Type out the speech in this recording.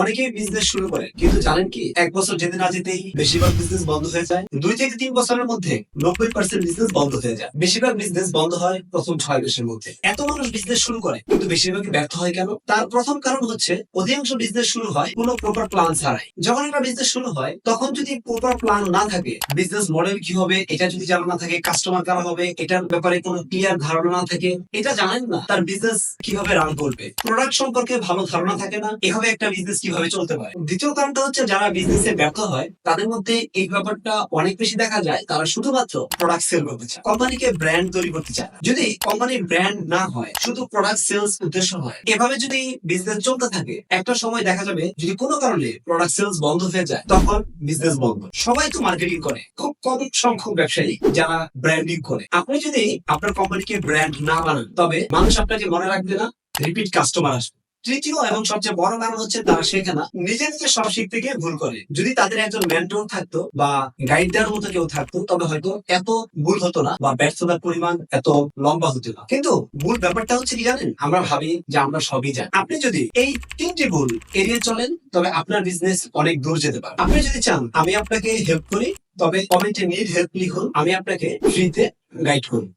অনেকেই বিজনেস শুরু করে, কিন্তু জানেন কি, এক বছর যেতে না যেতেই বেশিরভাগ বিজনেস বন্ধ হয়ে যায়। দুই থেকে তিন বছরের মধ্যে নব্বই পার্সেন্ট বিজনেস বন্ধ হয়ে যায়। বেশিরভাগ বিজনেস বন্ধ হয় প্রথম ছয় মাসের মধ্যে। এত মানুষ বিজনেস শুরু করে, কিন্তু বেশিরভাগই ব্যর্থ হয় কেন? তার প্রথম কারণ হচ্ছে, অধিকাংশ বিজনেস শুরু হয় কোনো প্রপার প্ল্যান ছাড়াই। যখন একটা বিজনেস শুরু হয়, তখন যদি প্রপার প্ল্যান না থাকে বিজনেস মডেল কি হবে? এটা যদি জানা না থাকে কাস্টমার কারা হবে? এটার ব্যাপারে কোনো ক্লিয়ার ধারণা না থাকে। এটা জানেন না, তার বিজনেস কীভাবে রান করবে? প্রোডাক্ট সম্পর্কে ভালো ধারণা থাকে না। এভাবে একটা বিজনেস কীভাবে চলতে পারে? দ্বিতীয় কারণটা হচ্ছে যারা বিজনেসে ব্যর্থ হয়, তাদের মধ্যে এই ব্যাপারটা অনেক বেশি দেখা যায়। তারা শুধুমাত্র প্রোডাক্ট সেল করতে চায়। কোম্পানিকে ব্র্যান্ড তৈরি করতে চায়। যদি কোম্পানির ব্র্যান্ড না হয়, শুধু প্রোডাক্ট সেলস উদ্দেশ্য হয়, এভাবে যদি বিজনেস চলতে থাকে, একটা সময় দেখা যাবে যদি কোনো কারণে প্রোডাক্ট সেলস বন্ধ হয়ে যায়, তখন বিজনেস বন্ধ। সবাই তো মার্কেটিং করে। খুব কম সংখ্যক ব্যবসায়ী যারা ব্র্যান্ডিং করে। আপনি যদি আপনার কোম্পানিকে ব্র্যান্ড না বানান, তবে মানুষ আপনাকে মনে রাখবে না রিপিট কাস্টমার আসবে। তৃতীয় এবং সবচেয়ে বড় কারণ হচ্ছে তারা শেখে না। নিজে নিজে সব শিখতে গিয়ে ভুল করে। যদি তাদের একজন মেন্টর থাকতো বা গাইড দেওয়ার মতো কেউ থাকতো, তবে হয়তো এত ভুল হতো না বা ব্যর্থতার পরিমাণ এত লম্বা হতো না। কিন্তু ভুল ব্যাপারটা হচ্ছে কি জানেন? আমরা ভাবি যে আমরা সবই জানি। আপনি যদি এই তিনটি ভুল এড়িয়ে চলেন, তবে আপনার বিজনেস অনেক দূর যেতে পারে। আপনি যদি চান, আমি আপনাকে হেল্প করি, তবে কমেন্টে নিড হেল্প লিখুন, আমি আপনাকে ফ্রিতে গাইড করি